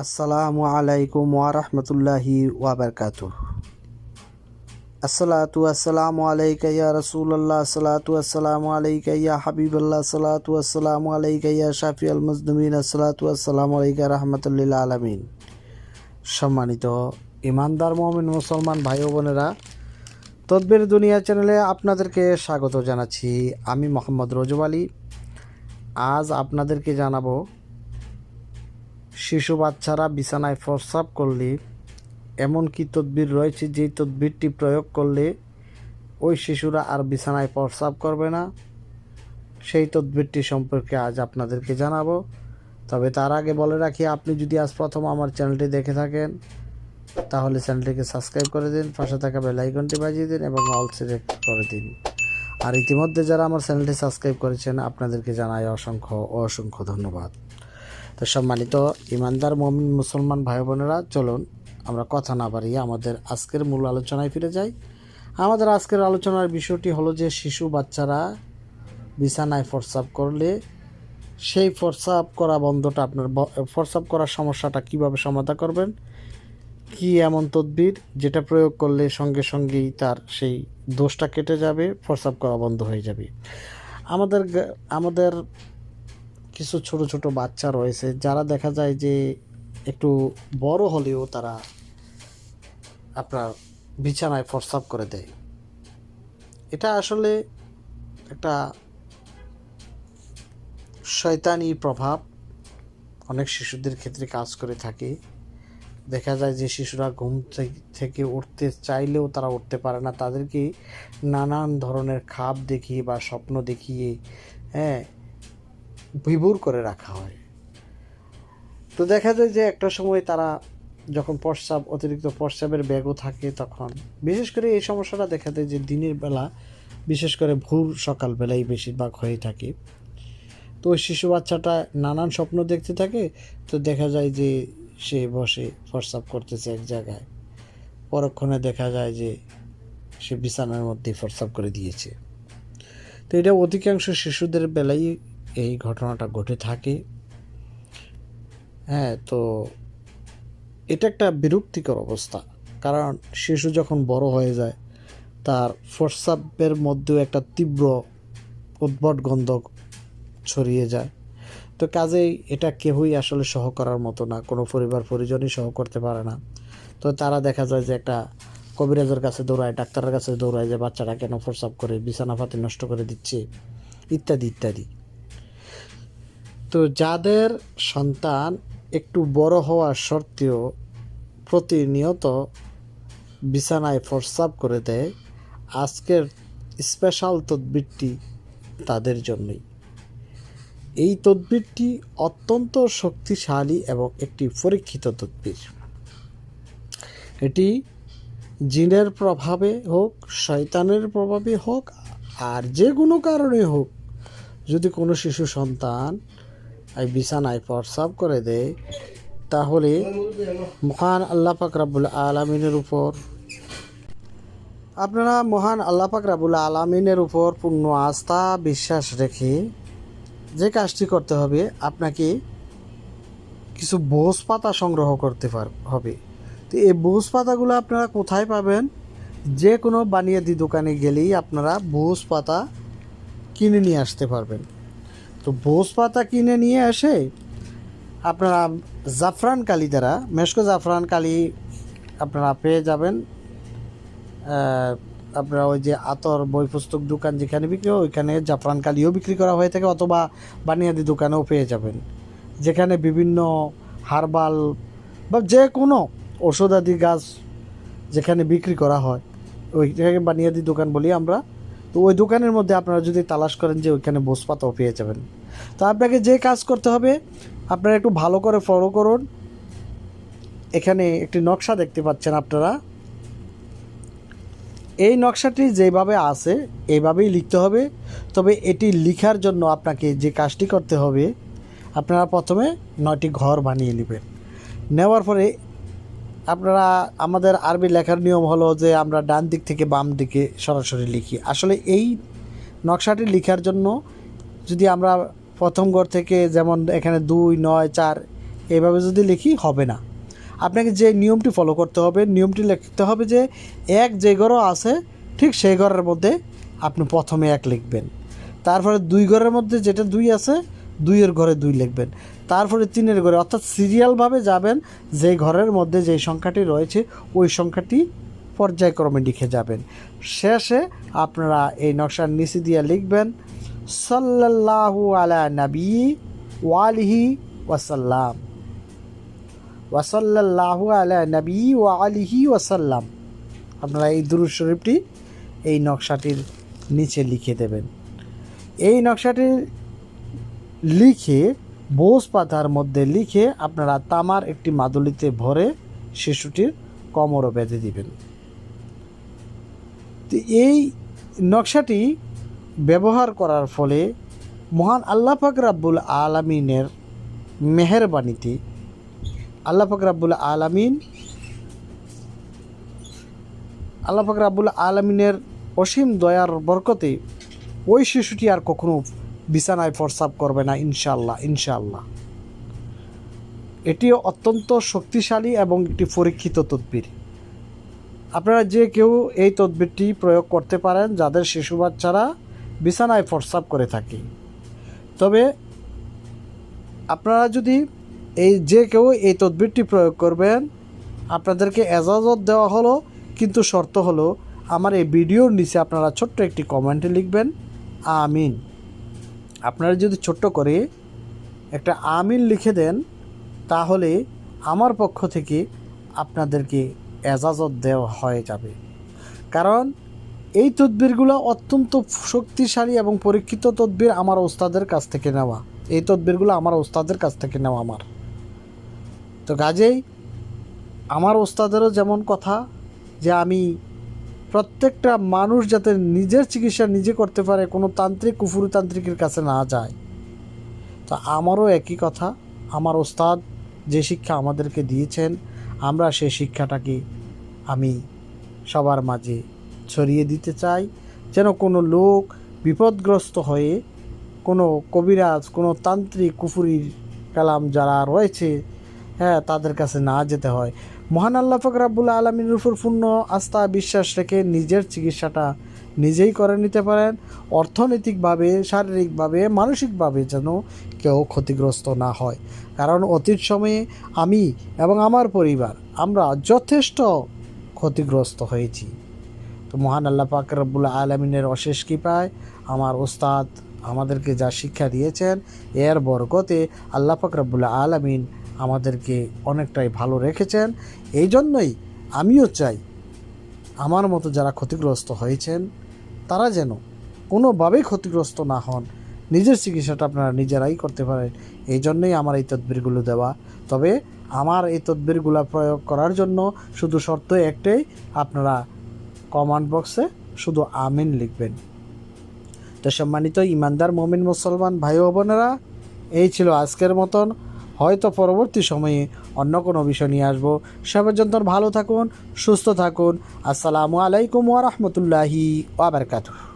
আসসালামু আলাইকুম ওয়ারহমতুল্লাহি ওয়াবারকাত আসসালাতু আসসালামু আলাইকা ইয়া রাসূলুল্লাহ, আসসালাতু আসসালামু আলাইকা ইয়া হাবিবাল্লাহ, আসসালাতু আসসালামু ইয়া শাফি আল মুজদমিন আসসালাতু আসসালামু আলাইকা রাহমাতুল্লিল আলামিন। সম্মানিত ইমানদার মমিন মুসলমান ভাই ও বোনেরা, তদবির দুনিয়া চ্যানেলে আপনাদেরকে স্বাগত জানাচ্ছি। আমি মোহাম্মদ রজব আলী। আজ আপনাদেরকে জানাব শিশু বাচ্চারা বিছানায় প্রস্রাব করলে এমন কি তদবির রয়েছে যেই তদবিরটি প্রয়োগ করলে ওই শিশুরা আর বিছানায় প্রস্রাব করবে না। সেই তদবিরটি সম্পর্কে আজ আপনাদেরকে জানাব। তবে তার আগে বলে রাখি, আপনি যদি আজ প্রথম আমার চ্যানেলটি দেখে থাকেন, তাহলে চ্যানেলটিকে সাবস্ক্রাইব করে দিন, পাশে থাকা বেল আইকনটি বাজিয়ে দিন এবং অল সিলেক্ট করে দিন। আর ইতিমধ্যে যারা আমার চ্যানেলটি সাবস্ক্রাইব করেছেন, আপনাদেরকে জানাই অসংখ্য অসংখ্য ধন্যবাদ। তো সম্মানিত ইমানদার মমিন মুসলমান ভাই বোনেরা চলুন আমরা কথা না বাড়িয়ে আমাদের আজকের মূল আলোচনায় ফিরে যাই। আমাদের আজকের আলোচনার বিষয়টি হলো যে শিশু বাচ্চারা বিছানায় ফরসাপ করলে সেই ফরসাপ করা বন্ধটা আপনার ফরসাপ করার সমস্যাটা কীভাবে সমাধান করবেন, কি এমন তদবির যেটা প্রয়োগ করলে সঙ্গে সঙ্গেই তার সেই দোষটা কেটে যাবে ফরসাপ করা বন্ধ হয়ে যাবে। আমাদের আমাদের কিছু ছোট ছোট বাচ্চা রয়েছে, যারা দেখা যায় যে একটু বড় হলেও তারা আপনার বিছানায় প্রস্রাব করে দেয়। এটা আসলে একটা শয়তানি প্রভাব। অনেক শিশুদের ক্ষেত্রে কাজ করে থাকে। দেখা যায় যে শিশুরা ঘুম থেকে উঠতে চাইলেও তারা উঠতে পারে না। তাদেরকে নানান ধরনের খাপ দেখিয়ে বা স্বপ্ন দেখিয়ে হ্যাঁ বিভোর করে রাখা হয়। তো দেখা যায় যে একটা সময় তারা যখন প্রস্রাব, অতিরিক্ত প্রস্রাবের ব্যাগও থাকে তখন। বিশেষ করে এই সমস্যাটা দেখা যায় যে দিনের বেলা, বিশেষ করে ভোর সকালবেলাই বেশিরভাগ হয়ে থাকে। তো ওই শিশু বাচ্চাটা নানান স্বপ্ন দেখতে থাকে, তো দেখা যায় যে সে বসে প্রস্রাব করতেছে এক জায়গায়। পরক্ষণে দেখা যায় যে সে বিছানার মধ্যে প্রস্রাব করে দিয়েছে। তো এটা অধিকাংশ শিশুদের বেলায় এই ঘটনাটা ঘটে থাকে। হ্যাঁ তো এটা একটা বিরক্তিকর অবস্থা। কারণ শিশু যখন বড় হয়ে যায়, তার প্রস্রাবের মধ্যেও একটা তীব্র উদ্ভট গন্ধ ছড়িয়ে যায়। তো কাজেই এটা কেউই আসলে সহ করার মতো না, কোনো পরিবার পরিজনই সহ করতে পারে না। তো তারা দেখা যায় যে একটা কবিরাজের কাছে দৌড়ায়, ডাক্তারের কাছে দৌড়ায় যে বাচ্চাটা কেন প্রস্রাব করে, বিছানা পাতি নষ্ট করে দিচ্ছে, ইত্যাদি ইত্যাদি। তো যাদের সন্তান একটু বড় হওয়া সত্ত্বেও প্রতিনিয়ত বিছানায় প্রস্রাব করে দেয়, আজকের স্পেশাল তদবিরটি তাদের জন্যই। এই তদবিরটি অত্যন্ত শক্তিশালী এবং একটি পরীক্ষিত তদবির। এটি জিনের প্রভাবে হোক, শয়তানের প্রভাবে হোক, আর যে কোনো কারণে হোক, যদি কোনো শিশু সন্তান বিছানায় প্রস্রাব করে দেয়। তাহলে মহান আল্লাহ পাক রাব্বুল আলমিনের উপর আপনারা মহান আল্লাহ পাক রাব্বুল আলমিনের উপর পূর্ণ আস্থা বিশ্বাস রেখে যে কাজটি করতে হবে, আপনাকে কিছু বোস পাতা সংগ্রহ করতে পার, হবে। তো এই বোস পাতাগুলো আপনারা কোথায় পাবেন? যে কোনো বানিয়াদি দোকানে গেলেই আপনারা বোস পাতা কিনে নিয়ে আসতে পারবেন। তো বোস পাতা কিনে নিয়ে এসে আপনারা জাফরান কালি দ্বারা, মেশকো জাফরান কালি আপনারা পেয়ে যাবেন। আপনারা ওই যে আতর, বই পুস্তক দোকান যেখানে বিক্রি হয়, ওইখানে জাফরান কালিও বিক্রি করা হয়ে থাকে অথবা বানিয়াদি দোকানেও পেয়ে যাবেন। যেখানে বিভিন্ন হার্বাল বা যে কোনো ঔষধাদি গাছ যেখানে বিক্রি করা হয় ওইটাকে বানিয়াদি দোকান বলি আমরা তো ওই দোকানের মধ্যে আপনারা যদি তালাশ করেন যে ওইখানে বোসপাতাও পেয়ে যাবেন। তো আপনাকে যে কাজ করতে হবে, আপনারা একটু ভালো করে ফলো করুন। এখানে একটি নকশা দেখতে পাচ্ছেন আপনারা। এই নকশাটি যেভাবে আছে এইভাবেই লিখতে হবে। তবে এটি লিখার জন্য আপনাকে যে কাজটি করতে হবে, আপনারা প্রথমে নয়টি ঘর বানিয়ে নেবেন। নেওয়ার পরে আপনারা আমাদের আরবি লেখার নিয়ম হলো যে আমরা ডান দিক থেকে বাম দিকে সরাসরি লিখি। আসলে এই নকশাটি লেখার জন্য যদি আমরা প্রথম ঘর থেকে যেমন এখানে দুই, নয়, চার এইভাবে যদি লিখি, হবে না। আপনাকে যে নিয়মটি ফলো করতে হবে, নিয়মটি লিখতে হবে যে এক যে ঘরও আছে, ঠিক সেই ঘরের মধ্যে আপনি প্রথমে এক লিখবেন। তারপরে দুই ঘরের মধ্যে যেটা দুই আছে দুইয়ের ঘরে দুই লিখবেন। তারপরে তিনের ঘরে, অর্থাৎ সিরিয়ালভাবে যাবেন, যে ঘরের মধ্যে যে সংখ্যাটি রয়েছে, ওই সংখ্যাটি পর্যায়ক্রমে লিখে যাবেন। শেষে আপনারা এই নকশার নিচে দিয়ে লিখবেন, সাল্লাল্লাহু আলা নবী ওয়ালিহি ওয়াসাল্লাম ওয়াসাল্লাহু আলা নবী ওয়া আলিহি ওয়াসাল্লাম আপনারা এই দুরুদ শরীফটি এই নকশাটির নিচে লিখে দেবেন। এই নকশাটি লিখে, বোস পাতার মধ্যে লিখে আপনারা তামার একটি মাদুলিতে ভরে শিশুটির কোমরও বেঁধে দিবেন। তো এই নকশাটি ব্যবহার করার ফলে মহান আল্লাহ পাক রাব্বুল আলামিনের মেহেরবানিতে আল্লাহ পাক রাব্বুল আলামিন আল্লাহ পাক আলামিনের অসীম দয়ার বরকতে ওই শিশুটি আর কখনো বিছানায় প্রস্রাব করবে না ইনশাল্লাহ ইনশাল্লাহ এটি অত্যন্ত শক্তিশালী এবং একটি পরীক্ষিত তদবির। আপনারা যে কেউ এই তদবিরটি প্রয়োগ করতে পারেন, যাদের শিশু বাচ্চারা বিছানায় প্রস্রাব করে থাকে। তবে আপনারা যদি এই যে কেউ এই তদবিরটি প্রয়োগ করবেন, আপনাদেরকে এজাজত দেওয়া হলো, কিন্তু শর্ত হলো, আমার এই ভিডিওর নিচে আপনারা ছোট্ট একটি কমেন্টে লিখবেন, আমিন। আপনারা যদি ছোট্ট করে একটা আমিন লিখে দেন, তাহলে আমার পক্ষ থেকে আপনাদেরকে এজাজত দেওয়া হয়ে যাবে। কারণ এই তদবিরগুলো অত্যন্ত শক্তিশালী এবং পরীক্ষিত তদবির আমার ওস্তাদের কাছ থেকে নেওয়া। এই তদবিরগুলো আমার ওস্তাদের কাছ থেকে নেওয়া আমার। তো কাজেই আমার ওস্তাদেরও যেমন কথা যে আমি প্রত্যেকটা মানুষ যাতে নিজের চিকিৎসা নিজে করতে পারে, কোনো তান্ত্রিক কুফুরি তান্ত্রিকের কাছে না যায়। তা আমারও একই কথা, আমার ওস্তাদ যে শিক্ষা আমাদেরকে দিয়েছেন, আমরা সেই শিক্ষাটাকে আমি সবার মাঝে ছড়িয়ে দিতে চাই, যেন কোনো লোক বিপদগ্রস্ত হয়ে কোনো কবিরাজ, কোনো তান্ত্রিক কুফুরির কালাম যারা রয়েছে হ্যাঁ তাদের কাছে না যেতে হয়। মহান আল্লাহ ফকরাবুল আলমীর উপর পূর্ণ আস্থা বিশ্বাস রেখে নিজের চিকিৎসাটা নিজেই করে নিতে পারেন। অর্থনৈতিকভাবে, শারীরিকভাবে, মানসিকভাবে যেন কেউ ক্ষতিগ্রস্ত না হয়। কারণ অতীত সময়ে আমি এবং আমার পরিবার আমরা যথেষ্ট ক্ষতিগ্রস্ত হয়েছি। তো মহান আল্লাহ পাক রব্বুল আলমিনের অশেষ কৃপায় আমার ওস্তাদ আমাদেরকে যা শিক্ষা দিয়েছেন, এর বরকতে আল্লাহ পাক রব্বুল আলমিন আমাদেরকে অনেকটাই ভালো রেখেছেন। এই জন্যই আমিও চাই আমার মতো যারা ক্ষতিগ্রস্ত হয়েছেন, তারা যেন কোনোভাবেই ক্ষতিগ্রস্ত না হন। নিজের চিকিৎসাটা আপনারা নিজেরাই করতে পারেন। এই জন্যই আমার এই তদবিরগুলো দেওয়া। তবে আমার এই তদবিরগুলো প্রয়োগ করার জন্য শুধু শর্ত একটাই, আপনারা কমান্ড বক্সে শুধু আমিন লিখবেন। তো সম্মানিত ইমানদার মমিন মুসলমান ভাই বোনেরা, এই ছিল আজকের মতন। হয়তো পরবর্তী সময়ে অন্য কোনো বিষয় নিয়ে আসব। সে পর্যন্ত ভালো থাকুন, সুস্থ থাকুন। আসসালামু আলাইকুম ওয়া বারাকাতুহু।